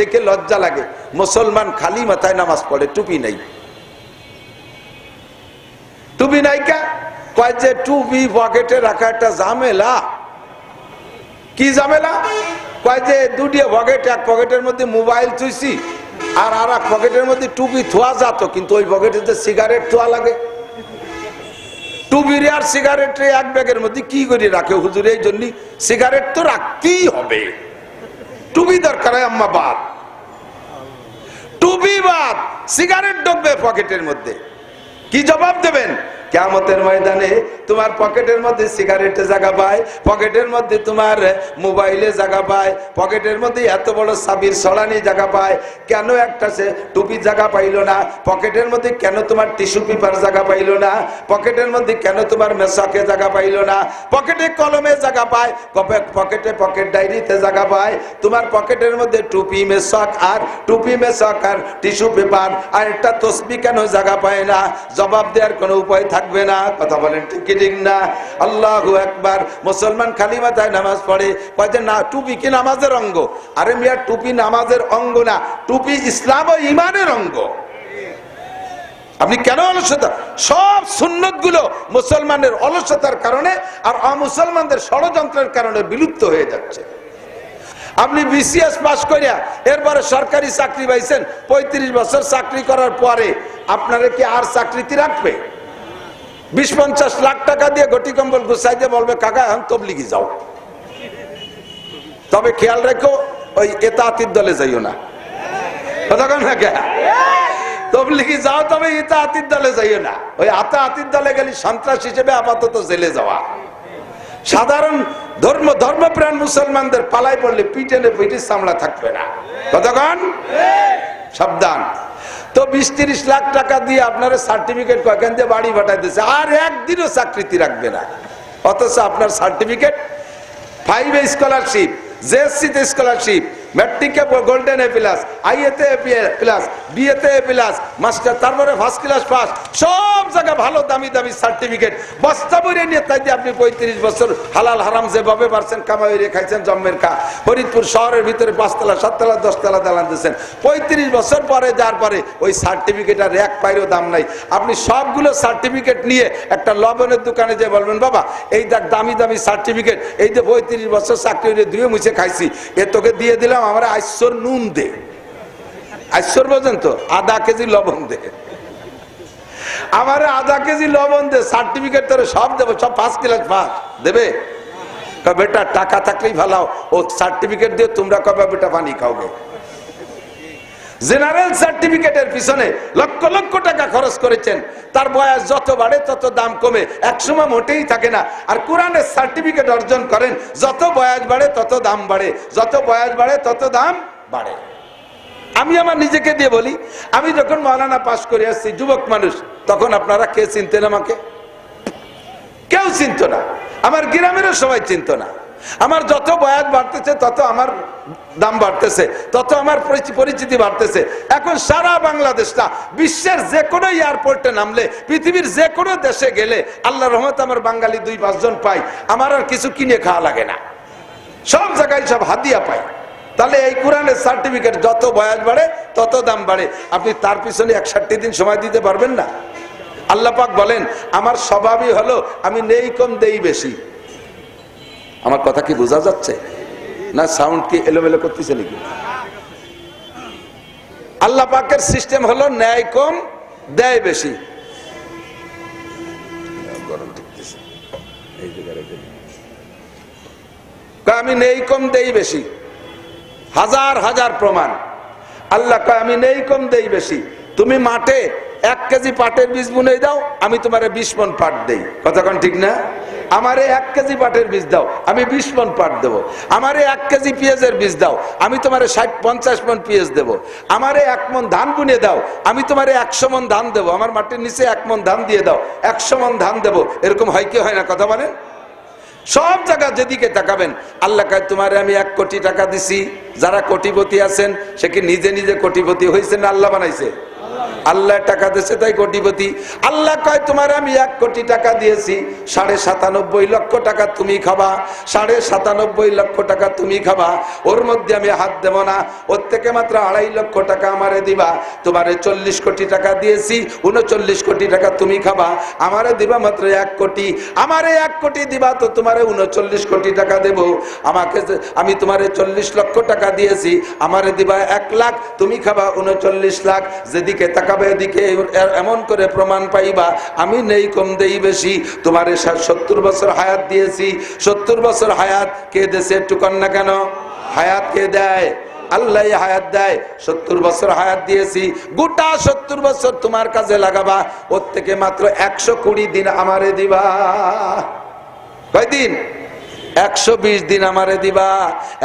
দেখে লজ্জা লাগে। মুসলমান খালি মাথায় নামাজ পড়ে, টুপি নাই। টুপি নাই কা? কয় যে টুপি পকেটে রাখা একটা ঝামেলা। কি ঝামেলা? কয় যে দুটি পকেট, এক পকেটের মধ্যে মোবাইল থুইছি আর আর এক পকেটের মধ্যে টুপি থোয়া যেত, কিন্তু ওই পকেটে যে সিগারেট থোয়া লাগে। টুপির আর সিগারেট এক ব্যাগের মধ্যে কি করে রাখে হুজুর? এই জন্য সিগারেট তো রাখতেই হবে। টুপি দরকার আম্মা বাদ টুপি সিগারেট ডববে পকেটের মধ্যে। কি জবাব দেবেন? কেমতের ময়দানে তোমার পকেটের মধ্যে সিগারেটে জায়গা পায়, পকেটের মধ্যে তোমার মোবাইলে জায়গা পায়, পকেটের মধ্যে এত বড় সাবির সলানি জায়গা পায়। কেন একটা সে টুপি জায়গা পাইলো না? পকেটের মধ্যে কেন তোমার টিস্যু পেপার জায়গা পাইলো না? পকেটের মধ্যে কেন তোমার মেশকে জায়গা পাইলো না? পকেটে কলমে জায়গা পায় পকেটে পকেট ডায়েরিতে জায়গা পায়। তোমার পকেটের মধ্যে টুপি মেশক আর টুপি মেশক আর টিস্যু পেপার আর একটা তসবি কেন জায়গা পায় না? জবাব দেওয়ার কোনো উপায় থাকবে না, কথা বলেন ঠিক কি ঠিক না। আল্লাহ একবার মুসলমান খালি মাথায় নামাজ পড়ে, কয় না, টুপি কি নামাজের অঙ্গ? আরে মিয়া, টুপি নামাজের অঙ্গ না, টুপি ইসলাম ও ইমানের অঙ্গ। আপনি কেন অলসতা? সব সুন্নতগুলো মুসলমানের অলসতার কারণে আর অমুসলমানদের ষড়যন্ত্রের কারণে বিলুপ্ত হয়ে যাচ্ছে। আপনি বিসিএস পাশ করিয়া এরপরে সরকারি চাকরি পাইছেন, পঁয়ত্রিশ বছর চাকরি করার পরে আপনারা কি আর চাকরিতে রাখবে? বিশ পঞ্চাশ লাখ টাকা দিয়ে গটি কম্বল গুছাই দিয়ে বলবে, কাকা, এখন তবলিগি যাও। তবে খেয়াল রেখো, ওই এতাতির দলে যাইও না। তবলিগি যাও, তবে দলে যাইও না। ওই আতা আতির দলে গেলে সন্ত্রাস হিসেবে আপাতত জেলে যাওয়া। সাধারণ ধর্ম, ধর্মপ্রাণ মুসলমানদের পালাই পড়লে পিটেনে পিঠে চামড়া থাকবে না। কতক্ষণ সাবধান। তো বিশ তিরিশ লাখ টাকা দিয়ে আপনার সার্টিফিকেট কয়েকখান দিয়ে বাড়ি পাঠাইতেছে। আর একদিনও চাকরিতে রাখবে না। অথচ আপনার সার্টিফিকেট ফাইভ স্কলারশিপ জেএসসিতে স্কলারশিপ ম্যাট্রিকে গোল্ডেন এ প্লাস আইএতে এ প্লাস বিএতে এ প্লাস মাস্টার তারপরে ফার্স্ট ক্লাস পাস সব জায়গায় ভালো দামি দামি সার্টিফিকেট বস্তা বইরে নিয়ে তাই আপনি পঁয়ত্রিশ বছর হালাল হারাম যেভাবে পারছেন, কামাই রে খাইছেন জম্মের খা ফরিদপুর শহরের ভিতরে পাঁচতলা, সাততলা, দশতলা দালান দিয়েছেন। পঁয়ত্রিশ বছর পরে, যার পরে ওই সার্টিফিকেট আর এক পাইরও দাম নাই। আপনি সবগুলো সার্টিফিকেট নিয়ে একটা লবণের দোকানে যে বলবেন, বাবা, এই দেখ দামি দামি সার্টিফিকেট এই যে পঁয়ত্রিশ বছর চাকরি ধুয়ে মুছে খাইছি, এ তোকে দিয়ে দিলাম আমার আইশ্বর নুন দে। আইসর বোঝেন তো, আধা কেজি লবণ দে। আমার আধা কেজি লবণ দে সার্টিফিকেট তোর সব দেবো, সব পাঁচ কিলাস পাঁচ দেবে? বেটা, টাকা থাকলেই ভালো, ও সার্টিফিকেট দিয়ে তোমরা কবে বেটা পানি খাওগে? জেনারেল সার্টিফিকেটের পিছনে লক্ষ লক্ষ টাকা খরচ করেছেন। তার বয়স যত বাড়ে, তত দাম কমে। একসময় মোটেই থাকে না। আর কোরআনের সার্টিফিকেট অর্জন করেন, যত বয়স বাড়ে, তত দাম বাড়ে। যত বয়স বাড়ে, তত দাম বাড়ে। আমি আমার নিজেকে দিয়ে বলি, আমি যখন মৌলানা পাশ করে আসছি, যুবক মানুষ, তখন আপনারা কে চিনতেন আমাকে? কেউ চিনত না। আমার গ্রামেরও সবাই চিনত না। আমার যত বয়স বাড়তেছে, তত আমার দাম বাড়তেছে, তত আমার পরিচি- পরিচিতি বাড়তেছে। এখন সারা বাংলাদেশটা বিশ্বের যে কোনো এয়ারপোর্টে নামলে, পৃথিবীর যে কোনো দেশে গেলে আল্লাহ রহমত আমার বাঙালি দুই পাঁচজন পাই। আমার আর কিছু কিনে খাওয়া লাগে না। সব জায়গায় সব হাতিয়া পাই। তাহলে এই কোরআনের সার্টিফিকেট যত বয়স বাড়ে, তত দাম বাড়ে। আপনি তার পিছনে একষট্টি দিন সময় দিতে পারবেন না? আল্লাহ পাক বলেন, আমার স্বভাবই হলো, আমি নেই কম, দেই বেশি। আমার কথা কি বোঝা যাচ্ছে? না সাউন্ড কি এলোমেলো করতেছে নাকি? আল্লাহ পাকের সিস্টেম হলো ন্যায় কম, দেয় বেশি। আমি নেই কম, দেই বেশি। হাজার হাজার প্রমাণ। আল্লাহ কয়, আমি নেই কম, দেই বেশি। তুমি মাঠে এক কেজি পাটের বীজ বুনে দাও, আমি তোমারে বিশ মন পাট দেই। কতক্ষণ ঠিক না? আমারে এক কেজি পাটের বীজ দাও, আমি বিশ মন পাট দেবো। আমারে এক কেজি পেঁয়াজের বীজ দাও, আমি তোমারে ষাট, পঞ্চাশ মন পেঁয়াজ দেবো। আমারে এক মন ধান বুনে দাও, আমি তোমারে একশো মন ধান দেবো। আমার মাটির নিচে এক মন ধান দিয়ে দাও, একশো মন ধান দেবো। এরকম হয় কি হয় না কথা বলেন? সব জায়গা যেদিকে তাকাবেন, আল্লাহ কায়, তোমারে আমি এক কোটি টাকা দিছি, যারা কোটিপতি আছেন, সে কি নিজে নিজে কোটিপতি হয়েছে না আল্লাহ বানাইছে? আল্লাহ টাকা দিয়েছে তাই কোটিপতি। আল্লাহ কয়, তোমার আমি এক কোটি টাকা দিয়েছি, সাড়ে সাতানব্বই লক্ষ টাকা তুমি খাবা, সাড়ে সাতানব্বই লক্ষ টাকা তুমি খাবা, ওর মধ্যে আমি হাত দেব না, ওর থেকে মাত্র আড়াই লক্ষ টাকা আমারে দিবা, তোমারে চল্লিশ কোটি টাকা দিয়েছি, উনচল্লিশ কোটি টাকা তুমি খাবা, আমারে দিবা মাত্র এক কোটি, আমারে এক কোটি দিবা তো তোমারে উনচল্লিশ কোটি টাকা দেব, আমাকে আমি তোমারে চল্লিশ লক্ষ টাকা দিয়েছি, আমারে দিবা এক লাখ, তুমি খাবা উনচল্লিশ লাখ, যেদিকে তাকাবে এদিকে এমন করে প্রমাণ পাইবা, আমি নেই কম দেই বেশি। তোমারে সত্তর বছর হায়াত দিয়েছি। সত্তর বছর হায়াত কে দেশে একটু না কেন? হায়াত কে দেয়? আল্লাহ হায়াত দেয়। সত্তর বছর হায়াত দিয়েছি। গোটা সত্তর বছর তোমার কাজে লাগাবা। ওর থেকে মাত্র একশো কুড়ি দিন আমারে দিবা। কয়দিন? একশো বিশ দিন আমারে দিবা।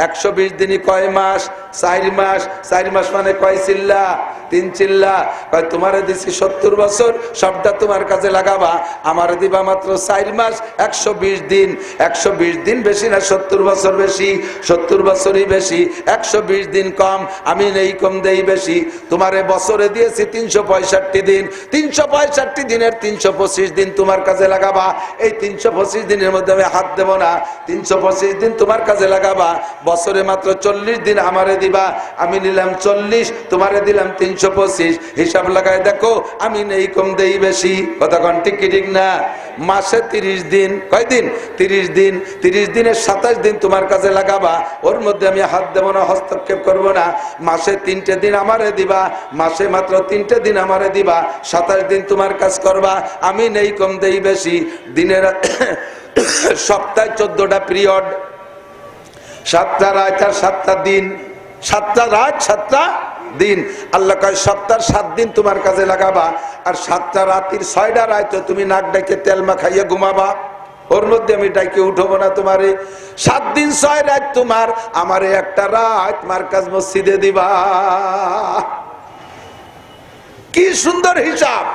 একশো বিশ দিনই কয় মাস? চার মাস চার মাস মানে কয় চিল্লা? তিন চিল্লা। কয়, তোমারে দিছি সত্তর বছর, সবটা তোমার কাজে লাগাবা। আমারে দিবা মাত্র চার মাস, একশো বিশ দিন। একশো বিশ দিন বেশি না, সত্তর বছর বেশি। সত্তর বছরই বেশি, একশো বিশ দিন কম, আমি নেই কম দেই বেশি। তোমারে বছরে দিয়েছি তিনশো পঁয়ষট্টি দিন। তিনশো পঁয়ষট্টি দিনের তিনশো পঁচিশ দিন তোমার কাজে লাগাবা। এই তিনশো পঁচিশ দিনের মধ্যে আমি হাত দেবো না। তিনশো পঁচিশ দিন তোমার কাজে লাগাবা। বছরে মাত্র চল্লিশ দিন আমারে দিবা। আমি নিলাম চল্লিশ, তোমারে দিলাম তিনশো পঁচিশ। হিসাব লাগায় দেখো, আমি নেই কম দেই বেশি। কতক্ষণ ঠিক ঠিক না? মাসে তিরিশ দিন কয়দিন তিরিশ দিন। তিরিশ দিনের সাতাশ দিন তোমার কাছে লাগাবা। ওর মধ্যে আমি হাত দেবো না, হস্তক্ষেপ করব না। মাসে তিনটে দিন আমারে দিবা। মাসে মাত্র তিনটে দিন আমারে দিবা। সাতাশ দিন তোমার কাজ করবা। আমি নেই কম দেই বেশি। দিনের সপ্তাহে চোদ্দটা পিরিয়ড। সাতটা রাত আর সাতটা দিন। সাতটা রাত, সাতটা দিন। আল্লাহ কয় সপ্তাহ সাত দিন তোমার কাজে লাগাবা। আর সাতটা রাতির ছয়টা রাত তুমি নাক ডাকে তেল মাখাইয়ে ঘুমাবা। ওর মধ্যে আমি ডাইকে উঠবো না তোমারে। সাত দিন, ছয় রাত তোমার, আমারে একটা রাত মার্কাজ মসজিদে দিবা। কি সুন্দর হিসাব।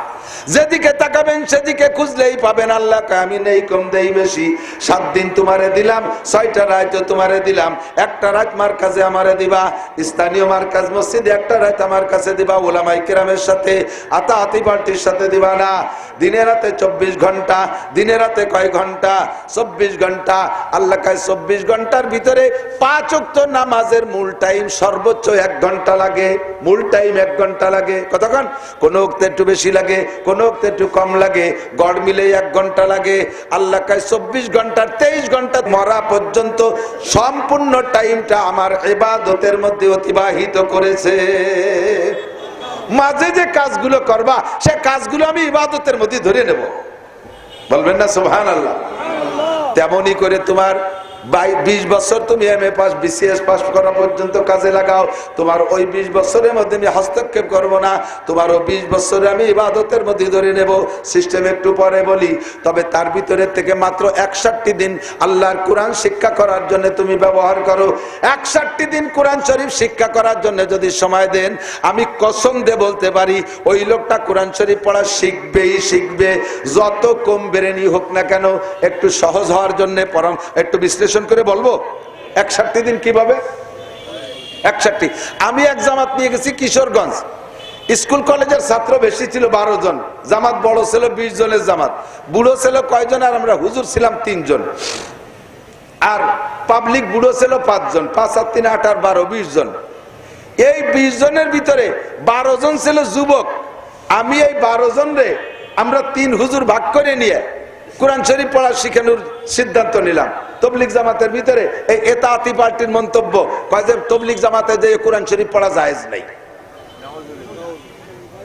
যেদিকে তাকাবেন সেদিকে খুঁজলেই পাবেন আল্লাহকে। আমি নেই কম, দেই বেশি। সাত দিন তোমারে দিলাম, ছয়টা রাত তোমারে দিলাম। একটা রাত মার কাছে আমারে দিবা, স্থানীয় মার কাজ, মসজিদে একটা রাত আমার কাছে দিবা, ওলামাই কেরামের সাথে আতা হাতি পার্টির সাথে দিবা না। দিনে রাতে চব্বিশ ঘণ্টা, দিনে রাতে কয় ঘণ্টা? চব্বিশ ঘণ্টা। আল্লাহ কায়, চব্বিশ ঘণ্টার ভিতরে পাঁচ অক্ত নামাজের মূল টাইম সর্বোচ্চ এক ঘণ্টা লাগে। মূল টাইম এক ঘণ্টা লাগে। কতক্ষণ? কোনো অক্তে একটু বেশি লাগে কোন একটু কম লাগে, গড় মিলে এক ঘণ্টা লাগে। আল্লাহ কায়, চব্বিশ তেইশ ঘণ্টা মরা পর্যন্ত সম্পূর্ণ টাইমটা আমার এবাদতের মধ্যে অতিবাহিত করেছে। মাঝে যে কাজগুলো করবা, সে কাজগুলো আমি ইবাদতের মধ্যে ধরে নেব। বলবেন না আল্লাহ তেমনই করে তোমার বিশ বছর তুমি M A pass BCS pass করা পর্যন্ত কাজে লাগাও। তোমার ওই বিশ বছরের মধ্যে আমি হস্তক্ষেপ করব না। তোমার ওই বিশ বছরে আমি ইবাদতের মধ্যে ধরে নেব। সিস্টেম একটু পরে বলি। তবে তার ভিতরে থেকে মাত্র একষট্টি দিন আল্লাহর কোরআন শিক্ষা করার জন্য তুমি ব্যবহার করো। একষট্টি দিন কোরআন শরীফ শিক্ষা করার জন্য যদি সময় দেন, আমি কসম দিয়ে বলতে পারি, ওই লোকটা কোরআন শরীফ পড়া শিখবেই শিখবে। যত কম বেরেনি হোক না কেন, একটু সহজ হওয়ার জন্য পরম একটু বিশ্লেষণ করে বলব? একষট্টি দিন কীভাবে? একষট্টি। আমি এক জামাত নিয়ে গেছি কিশোরগঞ্জ। স্কুল কলেজের ছাত্র বেশি ছিল বারো জন। জামাত বড় ছিল বিশ জনের জামাত। বুড়ো ছিল কয়জন আর আমরা হুজুর ছিলাম তিনজন। আর পাবলিক বুড়ো ছিল পাঁচজন। পাঁচ আর তিন, আট আর বারো, বিশ জন। এই বিশ জনের ভিতরে বারো জন ছিল যুবক। আমি এই বারো জন রে আমরা তিন হুজুর ভাগ করে নিয়ে কোরআন শরীফ পড়া শিখানোর সিদ্ধান্ত নিলাম। তবলিক জামাতের ভিতরে এই এতাতি পার্টির মন্তব্য, কয় যে তবলিক জামাতে যে কোরআন শরীফ পড়া জায়েজ নেই।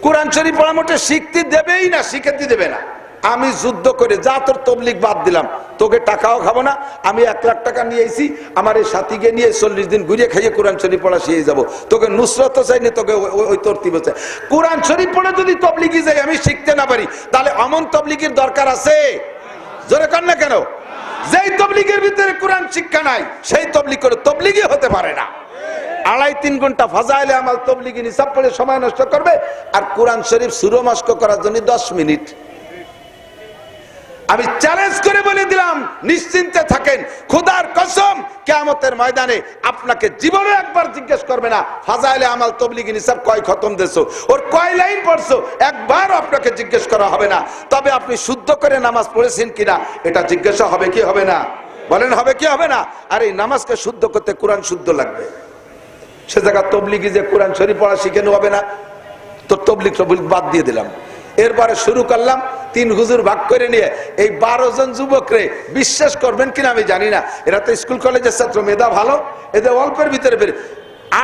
কোরআন শরীফ পড়া মোটে শিখতে দেবেই না, শিখাতে দেবে না। আমি যুদ্ধ করে যা তোর তবলিক বাদ দিলাম তোকে টাকাও খাব না, আমি এক লাখ টাকা নিয়ে এসি আমার এই সাথীকে নিয়ে চল্লিশ দিন ঘুরিয়ে খাইয়ে কোরআন শরীফ পড়া শিখে যাব। তোকে নুসরত চাইনি তোকে ওই- ওই- ওই তোর তিবে চাই কোরআন শরীফ পড়ে যদি তবলিগি যাই আমি শিখতে না পারি। তাহলে অমন তবলিগির দরকার আছে? জোরে কর না কেন? যেই তবলিগের ভিতরে কোরআন শিক্ষা নাই, সেই তবলিগ করে তবলিগি হতে পারে না। আড়াই তিন ঘণ্টা ফাজাইলে আমার তবলিগি নিসাব পড়ে সময় নষ্ট করবে, আর কোরআন শরীফ সুরমাস্ক করার জন্য দশ মিনিট। আমি চ্যালেঞ্জ করে বলে দিলাম, নিশ্চিন্তে থাকেন। খুদার কসম, কেয়ামতের ময়দানে আপনাকে জীবনে একবার জিজ্ঞেস করবে না, ফাজাইলে আমাল তবলিগি নিসাব কয় খতম দেছো? ওর কয় লাইন পড়ছো? একবার আপনাকে জিজ্ঞেস করা হবে না। তবে আপনি শুদ্ধ করে নামাজ পড়েছেন কিনা, এটা জিজ্ঞাসা হবে কি হবে না? বলেন, হবে কি হবে না? আর এই নামাজকে শুদ্ধ করতে কোরআন শুদ্ধ লাগবে। সে জায়গা তবলিগি যে কোরআন শরীফ পড়া শিখানো হবে না, তো টবলিক বাদ দিয়ে দিলাম। এরপরে শুরু করলাম তিন হুজুর ভাগ করে নিয়ে। এই বারো জন যুবকরে বিশ্বাস করবেন কিনা আমি জানি না। এরা তো স্কুল কলেজের ছাত্র, মেধা ভালো। এদের অল্পের ভিতরে বের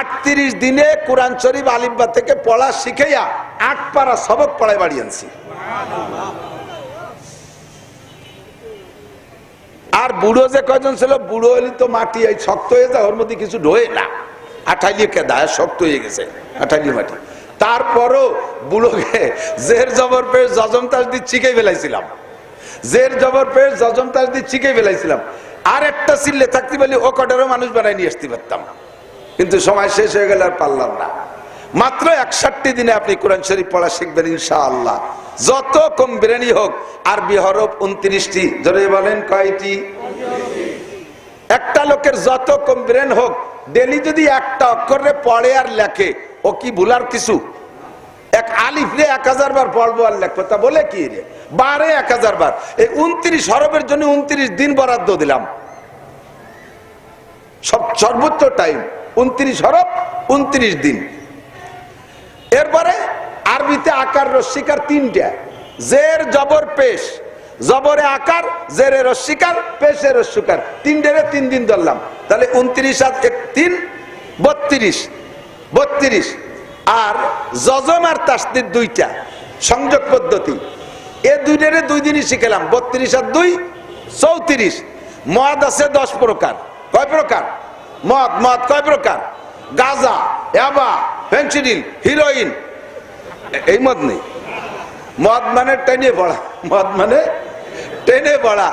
আটত্রিশ দিনে কোরআন শরীফ আলিম্বা থেকে পড়া শিখাইয়া আট পারা সবক পড়ায় বাড়ি আনছি। আর বুড়ো যে কয়জন ছিল, বুড়ো হলে তো মাটি, এই শক্ত হয়ে যায়, ওর মধ্যে কিছু ঢোয়ে না। আঠাইলিয়ে কেদা শক্ত হয়ে গেছে আঠাইলি মাটি। তারপরও বুড়োকে জের জবর পেয়ে জজম তাস দিয়ে চিকে ফেলাইছিলাম। জের জবর পেয়ে জজম তাস দিয়ে চিকে ফেলাইছিলাম। আর একটা চিল্লে থাকতে পারলে ও কটারও মানুষ বানাই নিয়ে আসতে পারতাম। কিন্তু সময় শেষ হয়ে গেলে আর পারলাম না। মাত্র একষট্টি দিনে আপনি কোরআন শরীফ পড়া শিখবেন ইনশাআল্লাহ। যত কম বিরানি হোক, আরবি হরফ উনত্রিশটি ধরে বলেন কয়টি? একটা লোকের যত কম ব্রেন হোক, ডেলি যদি একটা অক্ষরে পড়ে আর লেখে ও কি ভুলার কিছু? এক আলিফ রে এক হাজার বার পড়ব আর তা বলে কি রে? বারে এক হাজার বার। এই উনত্রিশ হরফের জন্য উনত্রিশ দিন বরাদ্দ দিলাম। সব সর্বোচ্চ টাইম উনত্রিশ হরফ, উনত্রিশ দিন। এরপরে আরবিতে আকার রস্মিকার তিনটা। জের, জবর, পেশ। জবরে আকার, জেরে রস্মিকার পেশে রস্মিকার তিনটারে তিন দিন ধরলাম। তাহলে উনত্রিশ আর তিন, বত্রিশ। বত্রিশ। আর যজম আর তাসদির দুইটা। সংযোগ পদ্ধতি। এ দুইটারে দুই দিনই শিখেলাম। বত্রিশ আর দুই, চৌত্রিশ। মদ আছে দশ প্রকার। কয় প্রকার? মদ মদ কয় প্রকার? গাজা অ্যাবা ফেন্সিডিল হিরোইন। এই মদ নেই। মদ মানে টেনে পড়া। মদ মানে টেনে পড়া।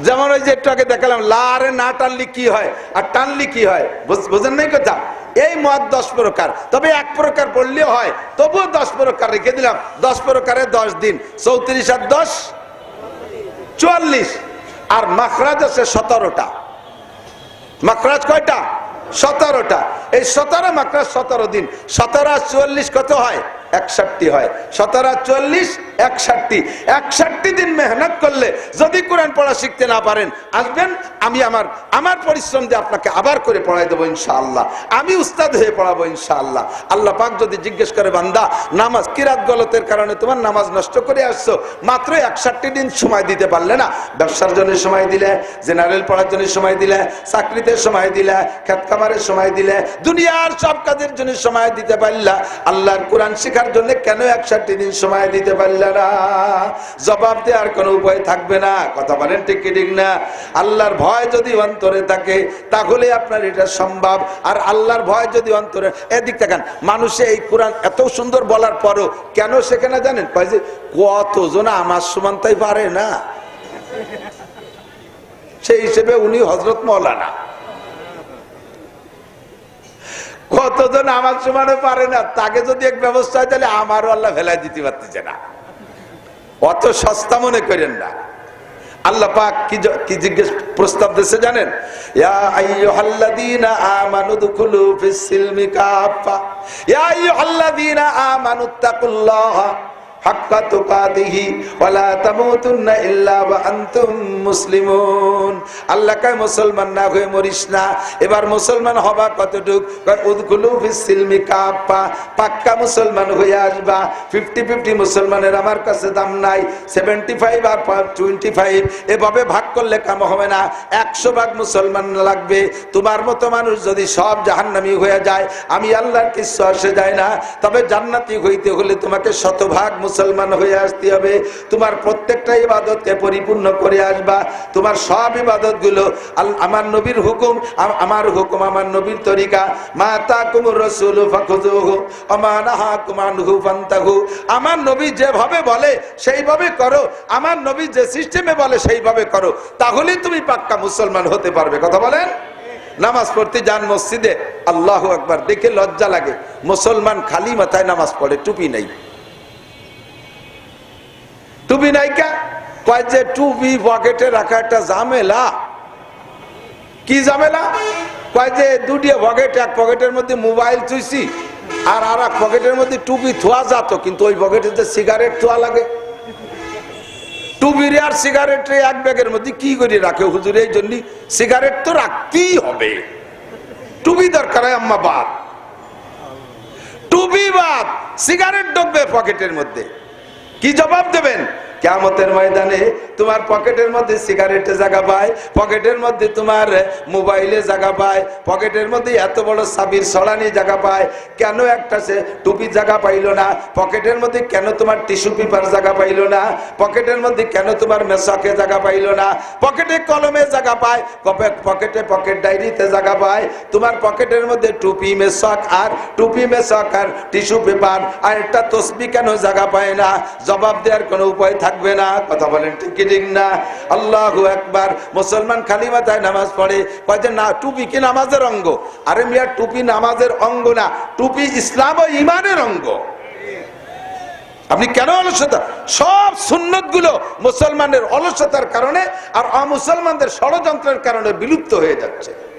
যেমন ওই যে একটু আগে দেখালাম লারে না টানলি কি হয়? আর টানলি কি হয়? বুঝ- বুঝেন নাই কথা? এই মদ দশ প্রকার। তবে এক প্রকার পড়লেও হয়, তবুও দশ প্রকার রেখে দিলাম। দশ প্রকারে দশ দিন, চৌত্রিশ আর দশ, চুয়াল্লিশ। আর মাখরাজ আছে সতেরোটা। মাকরাজ কয়টা? সতেরোটা। এই সতেরো মাকরাজ সতেরো দিন। সতেরো আর চুয়াল্লিশ কত হয়? একষট্টি হয়। সতেরো আর চুয়াল্লিশ একষট্টি। একষট্টি দিন মেহনত করলে যদি কোরআন পড়া শিখতে না পারেন, আসবেন, আমি আমার আমার পরিশ্রম দিয়ে আপনাকে আবার করে পড়াই দেবো ইনশাআল্লাহ। আমি উস্তাদ হয়ে পড়াবো ইনশাআল্লাহ। আল্লাহ পাক যদি জিজ্ঞেস করে, বান্দা, নামাজ কিরাত গলতের কারণে তোমার নামাজ নষ্ট করে আসছো, মাত্র একষট্টি দিন সময় দিতে পারলে না? ব্যবসার জন্য সময় দিলে, জেনারেল পড়ার জন্য সময় দিলে, চাকরিতে সময় দিলে খেত খামারের সময় দিলে, দুনিয়ার সব কাজের জন্য সময় দিতে পারলা। আল্লাহর কোরআন শেখার জন্য কেন একষট্টি দিন সময় দিতে পারলে না? জবাব দেওয়ার কোনো উপায় থাকবে না। কথা বলেন ঠিক ঠিক না? আল্লাহর ভয় যদি অন্তরে থাকে, তাহলে আপনার এটা সম্ভব। আর আল্লাহর ভয় যদি অন্তরে, এদিক থাকেন মানুষে এই কোরআন এত সুন্দর বলার পরও কেন সেখানে জানেন? কয় যে, কতজন আমার সমান তাই পারে না? সেই হিসেবে উনি হজরত মৌলানা কতজন আমার সমানে পারে না, তাকে যদি এক ব্যবস্থা হয় তাহলে আমারও আল্লাহ ফেলাই দিতে পারতেছে না। অত সস্তা মনে করেন না। আল্লাহ পাক কি কি জিজ্ঞেস প্রস্তাব দিয়েছে জানেন? ইয়া হাক্কা তুকাতিহি ওয়ালা তামুতুন্না ইল্লা ওয়া আনতুম মুসলিমুন। আল্লাহ কয়, মুসলমান না মরিস না। এবার মুসলমান হবা কতটুক? কয়, উদখুলু ফিস সিলমি কাফা পাক্কা মুসলমান আসবা। 50 50 মুসলমানের আমার কাছে দাম নাই। 75 আর 25 এভাবে ভাগ করলে কাম হবে না। 100 ভাগ মুসলমান লাগবে। তোমার মতো মানুষ যদি সব জাহান্নামী হয়ে যায়, আমি আল্লাহর কিছু আসে যায় না। তবে জান্নাতি হইতে হলে তোমাকে শতভাগ মুসলমান হয়ে আসতে হবে। তোমার প্রত্যেকটা ইবাদতকে পরিপূর্ণ করে আসবা। তোমার সব ইবাদতগুলো আমার নবীর হুকুম আমার হুকুম, আমার নবীর তরিকা। মা রাসূল নাহাকুম আনহু ফান্তাহু। আমার নবী যেভাবে বলে, সেইভাবে করো। আমার নবী যে সিস্টেমে বলে, সেইভাবে করো। তাহলেই তুমি পাক্কা মুসলমান হতে পারবে। কথা বলেন? নামাজ পড়তে যান মসজিদে। আল্লাহ একবার দেখে লজ্জা লাগে। মুসলমান খালি মাথায় নামাজ পড়ে, টুপি নাই। টুপি নাই কা? কয় যে টুপি পকেটে রাখা একটা ঝামেলা। কি ঝামেলা? কয় যে দুটি পকেট এক পকেটের মধ্যে মোবাইল থুইছি আর আর এক পকেটের মধ্যে টুপি থোয়া যেত, কিন্তু ওই পকেটে যে সিগারেট থোয়া লাগে। টুপির আর সিগারেট এক ব্যাগের মধ্যে কি করে রাখে? হুজুর, এই জন্য সিগারেট তো রাখতেই হবে। টুপি দরকার হয় আম্মা বাদ টুপি বাদ সিগারেট ঢুকবে পকেটের মধ্যে। কি জবাব দেবেন? কেমতের ময়দানে তোমার পকেটের মধ্যে সিগারেটে জায়গা পায়, পকেটের মধ্যে তোমার মোবাইলে জায়গা পায়, পকেটের মধ্যে এত বড় সাবির সরানি জায়গা পায়। কেন একটা সে টুপি জায়গা পাইলো না? পকেটের মধ্যে কেন তোমার টিস্যু পেপার জায়গা পাইলো না? পকেটের মধ্যে কেন তোমার মেশকে জায়গা পাইলো না? পকেটে কলমে জায়গা পায় পকেটে পকেট ডায়েরিতে জায়গা পায়। তোমার পকেটের মধ্যে টুপি মেশক আর টুপি মেশক আর টিস্যু পেপার, আর একটা তসবি কেন জায়গা পায় না? জবাব দেওয়ার কোনো উপায় থাকবে না। কথা বলেন ঠিক ঠিক না। আল্লাহ একবার মুসলমান খালি মাথায় নামাজ পড়ে। কয় না, টুপি কি নামাজের অঙ্গ? আরে মিয়া, টুপি নামাজের অঙ্গ না। টুপি ইসলাম ও ইমানের অঙ্গ। আপনি কেন অলসতা? সব সুন্নতগুলো মুসলমানের অলসতার কারণে আর অমুসলমানদের ষড়যন্ত্রের কারণে বিলুপ্ত হয়ে যাচ্ছে।